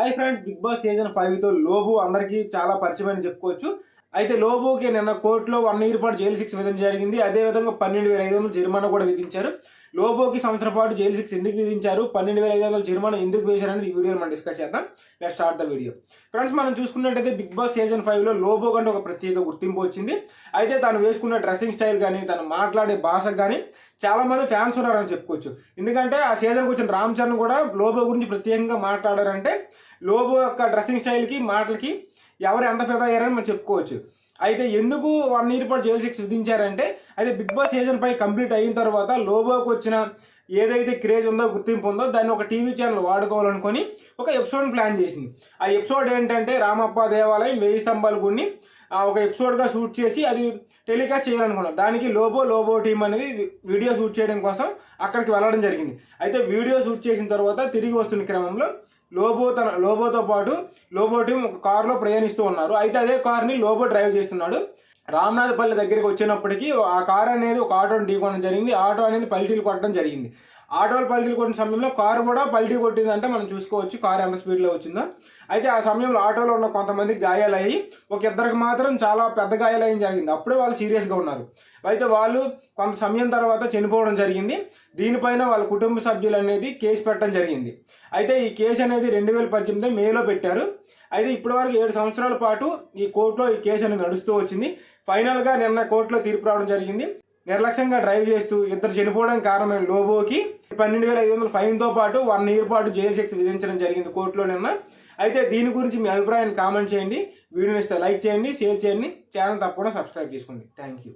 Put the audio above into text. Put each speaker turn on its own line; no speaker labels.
Hi friends big boss season ఫైవ్తో Lobo అందరికీ చాలా పరిచయం అని చెప్పుకోవచ్చు. అయితే లోబోకి నిన్న కోర్టులో వన్ ఇయర్ పాటు జైలు శిక్ష విధించడం జరిగింది. అదే విధంగా పన్నెండు వేల ఐదు వందలు జరిమానా కూడా విధించారు. లోబోకి సంవత్సరం పాటు జైలు శిక్ష ఎందుకు విధించారు? పన్నెండు వేల ఐదు వందల జరిమానా ఎందుకు వేశారనేది ఈ వీడియోలో మనం డిస్కస్ చేద్దాం. Let start the video friends మనం చూసుకున్నట్టయితే బిగ్ బాస్ సీజన్ ఫైవ్లో లోబో కంటే ఒక ప్రత్యేక గుర్తింపు వచ్చింది. అయితే తను వేసుకున్న డ్రెస్సింగ్ స్టైల్ కానీ తను మాట్లాడే భాష కానీ చాలా మంది ఫ్యాన్స్ ఉన్నారని చెప్పుకోవచ్చు. ఎందుకంటే ఆ సీజన్కి వచ్చిన రామ్ చరణ్ కూడా లోబో గురించి ప్రత్యేకంగా మాట్లాడారంటే లోబో యొక్క డ్రెస్సింగ్ స్టైల్కి మాటలకి ఎవరు ఎంత ఫిదా అయ్యారని మనం చెప్పుకోవచ్చు. అయితే ఎందుకు వన్ ఇయర్ పాటు జైలు శిక్ష విధించారంటే అయితే Bigg Boss season five complete అయిన తర్వాత లోబోకి వచ్చిన ఏదైతే క్రేజ్ ఉందో గుర్తింపు ఉందో దాన్ని ఒక టీవీ ఛానల్ వాడుకోవాలనుకొని ఒక ఎపిసోడ్ ప్లాన్ చేసింది. ఆ ఎపిసోడ్ ఏంటంటే రామప్ప దేవాలయం వేయి స్తంభాల గుడిని ఒక ఎపిసోడ్గా షూట్ చేసి అది టెలికాస్ట్ చేయాలనుకున్నాం. దానికి లోబో లోబో టీం అనేది వీడియో షూట్ చేయడం కోసం అక్కడికి వెళ్ళడం జరిగింది. అయితే వీడియో షూట్ చేసిన తర్వాత తిరిగి వస్తున్న క్రమంలో లోబో తన లోబోతో పాటు లోబో టీం ఒక కారులో ప్రయాణిస్తూ ఉన్నారు. అయితే అదే కార్ని లోబో డ్రైవ్ చేస్తున్నాడు. రామనాథపల్లి దగ్గరికి వచ్చినప్పటికీ ఆ కార్ అనేది ఒక ఆటోని ఢీకొనడం జరిగింది. ఆటో అనేది పల్టీలు కొట్టడం జరిగింది. ఆటోలు పల్టీలు కొట్టిన సమయంలో కారు కూడా పల్టీ కొట్టిందంటే. మనం చూసుకోవచ్చు కారు ఎంత స్పీడ్లో వచ్చిందో. అయితే ఆ సమయంలో ఆటోలో ఉన్న కొంతమందికి గాయాలయ్యి ఒక ఇద్దరికి మాత్రం చాలా పెద్ద గాయాలయం జరిగింది. అప్పుడే వాళ్ళు సీరియస్గా ఉన్నారు. అయితే వాళ్ళు కొంత సమయం తర్వాత చనిపోవడం జరిగింది. దీనిపైన వాళ్ళ కుటుంబ సభ్యులు అనేది కేసు పెట్టడం జరిగింది. అయితే ఈ కేసు అనేది రెండు వేల పద్దెనిమిది మేలో పెట్టారు. అయితే ఇప్పటి వరకు ఏడు సంవత్సరాల పాటు ఈ కోర్టులో ఈ కేసు అనేది నడుస్తూ వచ్చింది. ఫైనల్గా నిన్న కోర్టులో తీర్పు రావడం జరిగింది. నిర్లక్ష్యంగా డ్రైవ్ చేస్తూ ఇద్దరు చనిపోవడానికి కారణమైన లోబోకి పన్నెండు వేల ఐదు వందల ఫైన్తో పాటు వన్ ఇయర్ పాటు జైలు శక్తి విధించడం జరిగింది కోర్టులో నిన్న. అయితే దీని గురించి మీ అభిప్రాయాన్ని కామెంట్ చేయండి. వీడియోని ఇస్తే లైక్ చేయండి షేర్ చేయండి. ఛానల్ తప్పకుండా సబ్స్క్రైబ్ చేసుకోండి. Thank you.